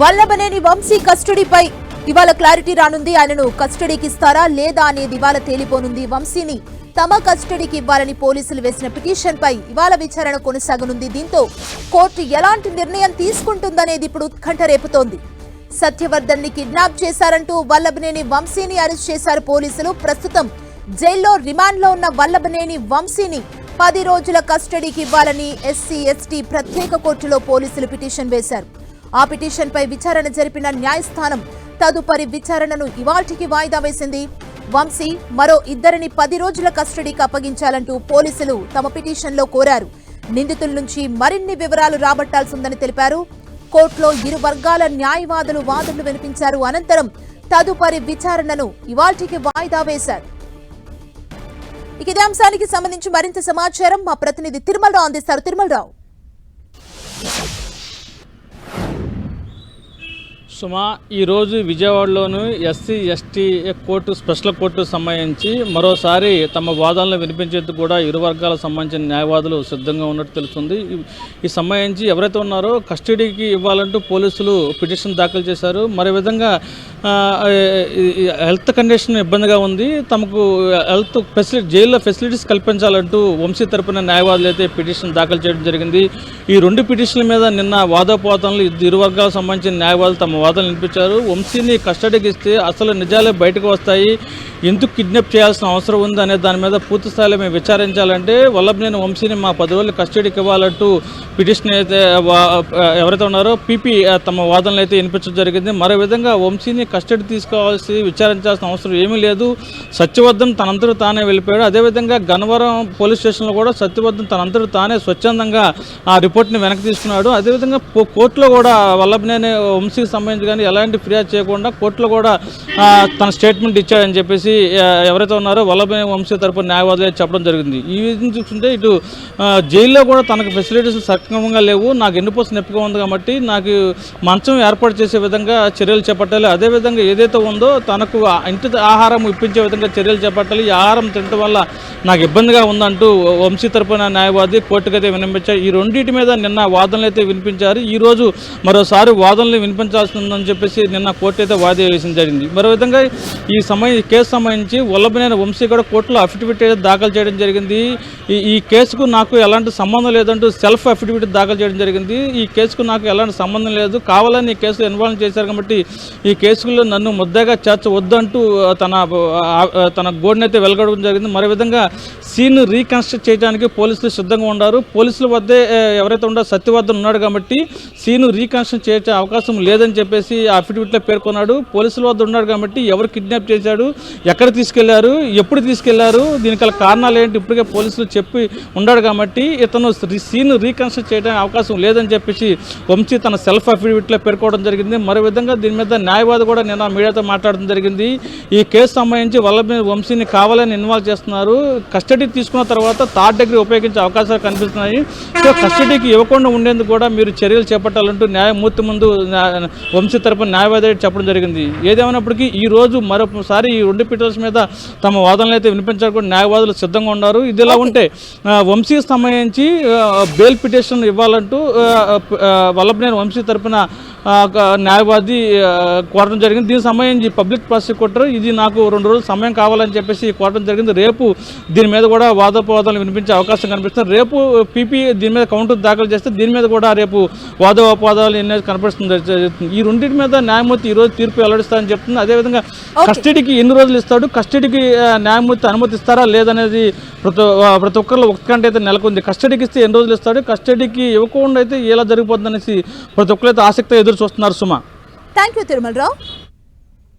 వల్లభనేని వంశీ కస్టడీపై ఇవాళ క్లారిటీ రానుంది. ఆయనను కస్టడీకి ఇస్తారా లేదా అనేది ఇవాళ తేలిపోనుంది. వంశీని తమ కస్టడీకి ఇవ్వాలని పోలీసులు వేసిన పిటిషన్ పై ఇవాళ విచారణ కొనసాగనుంది. దీంతో కోర్టు ఎలాంటి నిర్ణయం తీసుకుంటుందనేది ఇప్పుడు ఉత్కంఠ రేపుతోంది సత్యవర్ధన్ని కిడ్నాప్ చేశారంటూ వల్లభనేని వంశీని అరెస్ట్ చేశారు పోలీసులు. ప్రస్తుతం జైల్లో రిమాండ్లో ఉన్న వల్లభనేని వంశీని పది రోజుల కస్టడీకి ఇవ్వాలని ఎస్సీ ఎస్టీ ప్రత్యేక కోర్టులో పోలీసులు పిటిషన్ వేశారు. ఆ పిటిషన్పై విచారణ జరిపిన న్యాయస్థానం తదుపరి విచారణను ఇవాల్టికి వాయిదా వేసింది. వంశీ మరో ఇద్దరిని పది రోజుల కస్టడీకి అప్పగించాలంటూ పోలీసులు తమ పిటిషన్లో కోరారు. నిందితుల నుంచి మరిన్ని వివరాలు రాబట్టాల్సిందని తెలిపారు. కోర్టులో ఇరు వర్గాల న్యాయవాదులు వాదనలు వినిపించారు అనంతరం తదుపరి విచారణను ఇవాల్టికి వాయిదా వేశారు. ఇక ఇదే అంశానికి సంబంధించి మరింత సమాచారం మా ప్రతినిధి తిరుమలరావు అందిస్తారు. తిరుమలరావు. సుమా ఈరోజు విజయవాడలోను SC ST court special court సంబంధించి మరోసారి తమ వాదనలు వినిపించేందుకు కూడా ఇరు వర్గాలకు సంబంధించిన న్యాయవాదులు సిద్ధంగా ఉన్నట్టు తెలుస్తుంది. ఈ- సంబంధించి ఎవరైతే ఉన్నారో కస్టడీకి ఇవ్వాలంటూ పోలీసులు పిటిషన్ దాఖలు చేశారు. మరో విధంగా హెల్త్ కండిషన్ ఇబ్బందిగా ఉంది. తమకు హెల్త్ ఫెసిలిటీ జైల్లో ఫెసిలిటీస్ కల్పించాలంటూ వంశీ తరపున న్యాయవాదులు అయితే పిటిషన్ దాఖలు చేయడం జరిగింది. ఈ రెండు పిటిషన్ల మీద నిన్న వాదోపవాదనలు ఇరు వర్గాలకు సంబంధించిన న్యాయవాదులు తమ వాదనలు వినిపించారు వంశీని కస్టడీకి ఇస్తే అసలు నిజాలే బయటకు వస్తాయి. ఎందుకు కిడ్నాప్ చేయాల్సిన అవసరం ఉంది అనే దాని మీద పూర్తి స్థాయిలో మేము విచారించాలంటే వల్లభనేని వంశీని మా పది రోజులు కస్టడీకి ఇవ్వాలంటూ పిటిషన్ అయితే ఎవరైతే ఉన్నారో పీపీ తమ వాదనలు అయితే వినిపించడం జరిగింది. మరో విధంగా వంశీని కస్టడీ తీసుకోవాల్సి విచారించాల్సిన అవసరం ఏమీ లేదు. సత్యవర్ధన్ తనంతట తానే వెళ్ళిపోయాడు. అదేవిధంగా గన్నవరం పోలీస్ స్టేషన్లో కూడా సత్యవర్ధన్ తనంతట తానే స్వచ్ఛందంగా ఆ రిపోర్ట్ని వెనక్కి తీసుకున్నాడు. అదేవిధంగా కోర్టులో కూడా వల్లభనేని వంశీకి సంబంధించి కానీ ఎలాంటి ఫిర్యాదు చేయకుండా కోర్టులో కూడా తన స్టేట్మెంట్ ఇచ్చాడని చెప్పేసి ఎవరైతే ఉన్నారో వల్లభనేని వంశీ తరపున న్యాయవాదులు చెప్పడం జరిగింది. ఈ విధంగా చూస్తుంటే ఇటు జైల్లో కూడా తనకు ఫెసిలిటీస్ సక్రమంగా లేవు. నాకు ఎన్నుపోసి నొప్పిగా ఉంది కాబట్టి నాకు మంచం ఏర్పాటు చేసే విధంగా చర్యలు చేపట్టాలి. అదేవిధంగా ఏదైతే ఉందో తనకు ఇంటి ఆహారం ఇప్పించే విధంగా చర్యలు చేపట్టాలి. ఈ ఆహారం తినటం వల్ల నాకు ఇబ్బందిగా ఉందంటూ వంశీ తరపున న్యాయవాది కోర్టుకు అయితే వినిపించారు ఈ రెండింటి మీద నిన్న వాదనలు అయితే వినిపించారు. ఈ రోజు మరోసారి వాదనలు వినిపించాల్సిన ఉందని చెప్పేసి నిన్న కోర్టు అయితే వాయిదా వేసిన జరిగింది. మరో విధంగా ఈ సమయం ఈ కేసు సంబంధించి వల్లభనేని వంశీ కూడా కోర్టులో అఫిడవిట్ అయితే దాఖలు చేయడం జరిగింది. ఈ ఈ కేసుకు నాకు ఎలాంటి సంబంధం లేదంటూ సెల్ఫ్ అఫిడవిట్ దాఖలు చేయడం జరిగింది. ఈ కేసుకు నాకు ఎలాంటి సంబంధం లేదు. కావాలని ఈ కేసులో ఇన్వాల్వ్ చేశారు కాబట్టి ఈ కేసులో నన్ను ముద్దగా చేర్చవద్దంటూ తన తన గోడినైతే వెలగడం జరిగింది. మరో విధంగా సీన్ రీకన్స్ట్రక్ట్ చేయడానికి పోలీసులు సిద్ధంగా ఉన్నారు. పోలీసుల వద్దే ఎవరైతే ఉండారో సత్యవర్ధన్ ఉన్నాడు కాబట్టి సీను రీకన్స్ట్రక్ట్ చేసే అవకాశం లేదని చెప్పి చెప్పేసి అఫిడవిట్లో పేర్కొన్నాడు. పోలీసుల వద్ద ఉన్నాడు కాబట్టి ఎవరు కిడ్నాప్ చేశాడు ఎక్కడ తీసుకెళ్ళారు ఎప్పుడు తీసుకెళ్ళారు దీనికి కారణాలు ఏంటి ఇప్పటికే పోలీసులు చెప్పి ఉన్నాడు కాబట్టి ఇతను సీన్ రీకన్స్ట్రక్ట్ చేయడానికి అవకాశం లేదని చెప్పేసి వంశీ తన సెల్ఫ్ అఫిడవిట్లో పేర్కోవడం జరిగింది. మరో విధంగా దీని మీద న్యాయవాది కూడా నిన్న మీడియాతో మాట్లాడడం జరిగింది. ఈ కేసు సంబంధించి వల్లభ వంశీని కావాలని ఇన్వాల్వ్ చేస్తున్నారు. కస్టడీ తీసుకున్న తర్వాత థర్డ్ డిగ్రీ ఉపయోగించే అవకాశాలు కనిపిస్తున్నాయి. సో కస్టడీకి ఇవ్వకుండా ఉండేందుకు కూడా మీరు చర్యలు చేపట్టాలంటూ న్యాయమూర్తి ముందు వంశీ తరపున న్యాయవాది చెప్పడం జరిగింది. ఏదేమైనప్పటికీ ఈ రోజు మరొకసారి ఈ రెండు పిటిషన్స్ మీద తమ వాదనలు అయితే వినిపించడానికి కూడా న్యాయవాదులు సిద్ధంగా ఉన్నారు. ఇదిలా ఉంటే ఆ, వంశీకి సంబంధించి బెయిల్ పిటిషన్ ఇవ్వాలంటూ వల్లభనేని వంశీ తరపున న్యాయవాది కోరడం జరిగింది. దీనికి సంబంధించి పబ్లిక్ ప్రాసిక్యూటర్ ఇది నాకు రెండు రోజులు సమయం కావాలని చెప్పేసి కోరడం జరిగింది. రేపు దీని మీద కూడా వాదోపవాదాలు వినిపించే అవకాశం కనిపిస్తుంది. రేపు పీపీ దీని మీద కౌంటర్ దాఖలు చేస్తే దీని మీద కూడా రేపు వాదోపవాదాలు ఎన్ని కనిపిస్తుంది ఈ రెండింటి మీద న్యాయమూర్తి ఈ రోజు తీర్పు వెల్లడిస్తారని చెప్తుంది. అదేవిధంగా కస్టడీకి ఎన్ని రోజులు ఇస్తాడు? కస్టడీకి న్యాయమూర్తి అనుమతిస్తారా లేదనేది ప్రతి ప్రతి ఒక్కరిలో ఒక్కటి అయితే నెలకొంది. కస్టడీకి ఇస్తే ఎన్ని రోజులు ఇస్తాడు? కస్టడీకి ఇవ్వకుండా అయితే ఎలా జరిగిపోతుంది అనేసి ప్రతి ఒక్కరైతే ఆసక్తిగా ఎదురు చూస్తున్నారు సుమా. Thank you Tirumalarao.